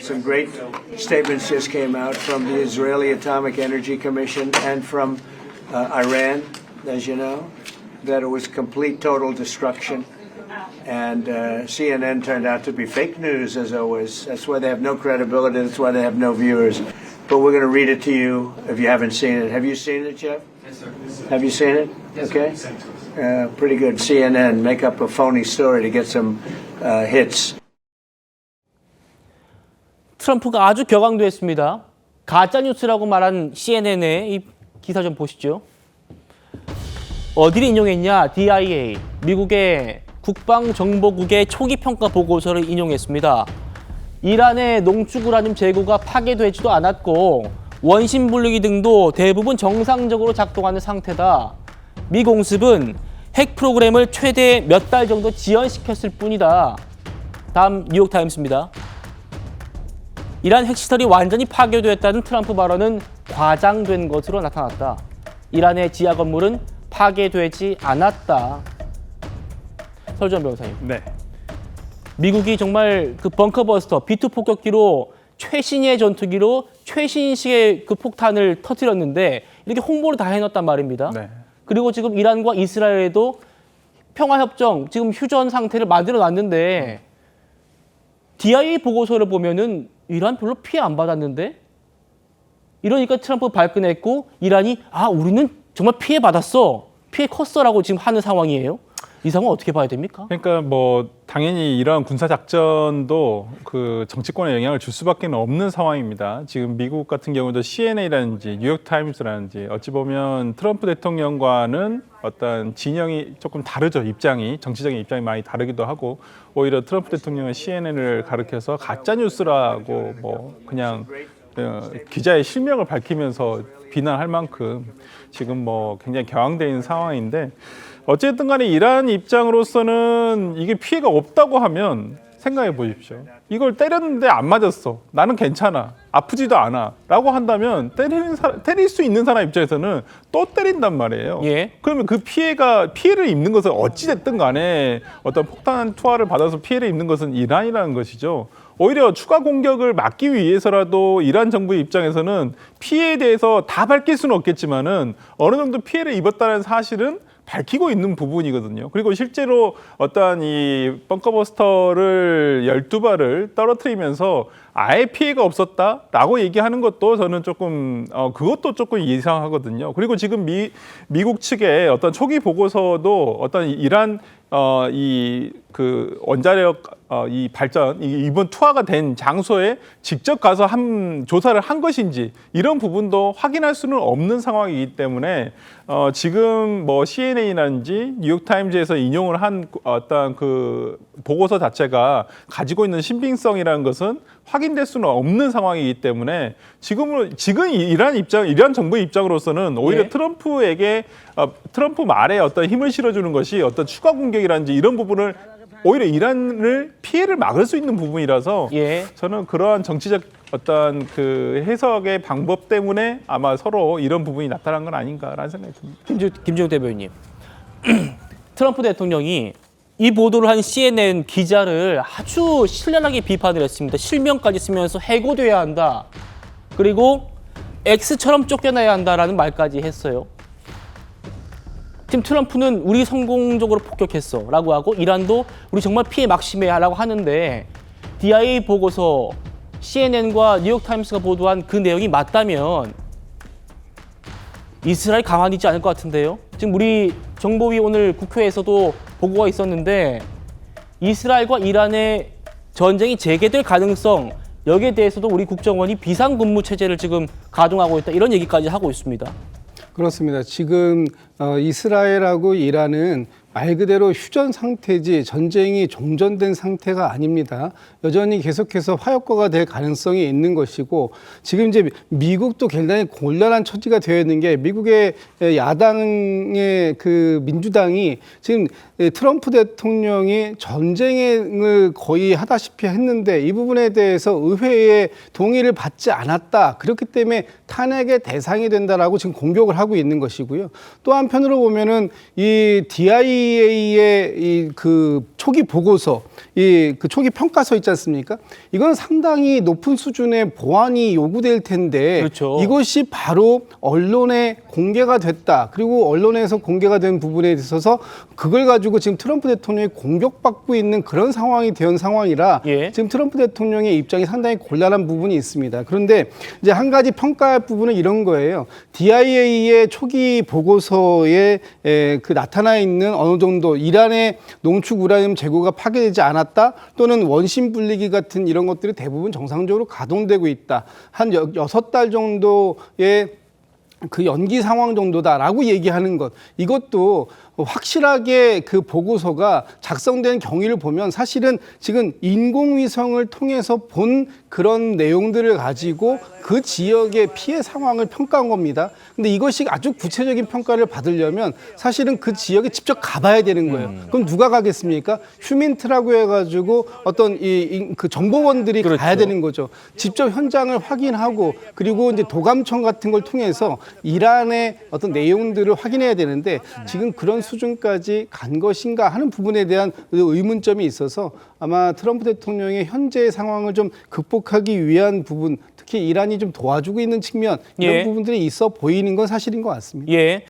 Some great statements just came out from the Israeli Atomic Energy Commission and from uh, Iran, as you know, that it was complete, total destruction. And uh, CNN turned out to be fake news, as always. That's why they have no credibility. That's why they have no viewers. But we're going to read it to you if you haven't seen it. Have you seen it, Jeff? Yes, sir. Have you seen it? Yes, okay. Uh, pretty good. CNN make up a phony story to get some uh, hits. 트럼프가 아주 격앙됐습니다. 가짜 뉴스라고 말한 CNN의 이 기사 좀 보시죠. 어디를 인용했냐? DIA 미국의 국방정보국의 초기 평가 보고서를 인용했습니다. 이란의 농축 우라늄 재고가 파괴되지도 않았고 원심 분리기 등도 대부분 정상적으로 작동하는 상태다. 미 공습은 핵 프로그램을 최대 몇 달 정도 지연시켰을 뿐이다. 다음 뉴욕 타임스입니다. 이란 핵시설이 완전히 파괴되었다는 트럼프 발언은 과장된 것으로 나타났다. 이란의 지하 건물은 파괴되지 않았다. 설전 변호사님. 네. 미국이 정말 그 벙커버스터 B2 폭격기로 최신의 전투기로 최신식의 그 폭탄을 터뜨렸는데 이렇게 홍보를 다 해놨단 말입니다. 네. 그리고 지금 이란과 이스라엘에도 평화협정 지금 휴전 상태를 만들어 놨는데 DIA 보고서를 보면은 이란 별로 피해 안 받았는데 이러니까 트럼프 발끈했고 이란이 아 우리는 정말 피해 받았어 피해 컸어라고 지금 하는 상황이에요. 이 상황 어떻게 봐야 됩니까? 그러니까 뭐 당연히 이런 군사 작전도 그 정치권에 영향을 줄 수밖에 없는 상황입니다. 지금 미국 같은 경우도 CNA라든지 뉴욕 타임스라든지 어찌 보면 트럼프 대통령과는 어떤 진영이 조금 다르죠. 입장이 정치적인 입장이 많이 다르기도 하고 오히려 트럼프 대통령은 CNN을 가르켜서 가짜 뉴스라고 뭐 그냥 어, 기자의 실명을 밝히면서 비난할 만큼 지금 뭐 굉장히 있는 상황인데 어쨌든 간에 이란 입장으로서는 이게 피해가 없다고 하면 생각해 보십시오. 이걸 때렸는데 안 맞았어. 나는 괜찮아. 아프지도 않아. 라고 한다면 때리는 사, 때릴 수 있는 사람 입장에서는 또 때린단 말이에요. 예. 그러면 그 피해가 피해를 입는 것은 어찌 됐든 간에 어떤 폭탄 투하를 받아서 피해를 입는 것은 이란이라는 것이죠. 오히려 추가 공격을 막기 위해서라도 이란 정부의 입장에서는 피해에 대해서 다 밝힐 수는 없겠지만은 어느 정도 피해를 입었다는 사실은 밝히고 있는 부분이거든요. 그리고 실제로 어떠한 이 벙커버스터를 12발을 떨어뜨리면서 아예 피해가 없었다라고 얘기하는 것도 저는 조금 어 그것도 조금 이상하거든요. 그리고 지금 미 미국 측의 어떤 초기 보고서도 어떤 이란 어 이 그 원자력 어, 이 발전 이 이번 투하가 된 장소에 직접 가서 한 조사를 한 것인지 이런 부분도 확인할 수는 없는 상황이기 때문에 어, 지금 뭐 CNN이라든지 뉴욕 타임즈에서 인용을 한 어떤 그 보고서 자체가 가지고 있는 신빙성이라는 것은 확인될 수는 없는 상황이기 때문에 지금으로 지금 이란 입장 이란 정부의 입장으로서는 오히려 예. 트럼프에게 어, 트럼프 말에 어떤 힘을 실어주는 것이 어떤 추가 공격이라든지 이런 부분을 오히려 이란을 피해를 막을 수 있는 부분이라서 예. 저는 그러한 정치적 어떤 그 해석의 방법 때문에 아마 서로 이런 부분이 나타난 건 아닌가라는 생각이 듭니다. 김주, 김종욱 대변인님. 트럼프 대통령이 이 보도를 한 CNN 기자를 아주 신랄하게 비판을 했습니다. 실명까지 쓰면서 해고돼야 한다. 그리고 X처럼 쫓겨나야 한다라는 말까지 했어요. 지금 트럼프는 우리 성공적으로 폭격했어 라고 하고 이란도 우리 정말 피해 막심해야 라고 하는데 DIA 보고서 CNN과 뉴욕타임스가 보도한 그 내용이 맞다면 이스라엘 가만히 있지 않을 것 같은데요. 지금 우리 정보위 오늘 국회에서도 보고가 있었는데 이스라엘과 이란의 전쟁이 재개될 가능성 여기에 대해서도 우리 국정원이 비상근무 체제를 지금 가동하고 있다 이런 얘기까지 하고 있습니다. 그렇습니다. 지금 어, 이스라엘하고 이란은 말 그대로 휴전 상태지 전쟁이 종전된 상태가 아닙니다. 여전히 계속해서 화약고가 될 가능성이 있는 것이고 지금 이제 미국도 굉장히 곤란한 처지가 되어 있는 게 미국의 야당의 그 민주당이 지금 트럼프 대통령이 전쟁을 거의 하다시피 했는데 이 부분에 대해서 의회의 동의를 받지 않았다. 그렇기 때문에 탄핵의 대상이 된다라고 지금 공격을 하고 있는 것이고요. 또 한편으로 보면은 이 DIA DIA의 이그 초기 보고서, 이 그 초기 평가서 있지 않습니까? 이건 상당히 높은 수준의 보안이 요구될 텐데 그렇죠. 이것이 바로 언론에 공개가 됐다. 그리고 언론에서 공개가 된 부분에 있어서 그걸 가지고 지금 트럼프 대통령이 공격받고 있는 그런 상황이 된 상황이라 예. 지금 트럼프 대통령의 입장이 상당히 곤란한 부분이 있습니다. 그런데 이제 한 가지 평가할 부분은 이런 거예요. DIA의 초기 보고서에 에, 그 나타나 있는 어느 정도 이란의 농축 우라늄 재고가 파괴되지 않았다 또는 원심 분리기 같은 이런 것들이 대부분 정상적으로 가동되고 있다. 한 여- 여섯 달 정도의 그 연기 상황 정도다라고 얘기하는 것 이것도 확실하게 그 보고서가 작성된 경위를 보면 사실은 지금 인공위성을 통해서 본 그런 내용들을 가지고 그 지역의 피해 상황을 평가한 겁니다. 근데 이것이 아주 구체적인 평가를 받으려면 사실은 그 지역에 직접 가봐야 되는 거예요. 그럼 누가 가겠습니까? 휴민트라고 해가지고 어떤 이 그 정보원들이 가야 되는 거죠. 직접 현장을 확인하고 그리고 이제 도감청 같은 걸 통해서 이란의 어떤 내용들을 확인해야 되는데 지금 그런 수준까지 간 것인가 하는 부분에 대한 의문점이 있어서 아마 트럼프 대통령의 현재 상황을 좀 극복하기 위한 부분, 특히 이란이 좀 도와주고 있는 측면 이런 예. 부분들이 있어 보이는 건 사실인 것 같습니다. 예.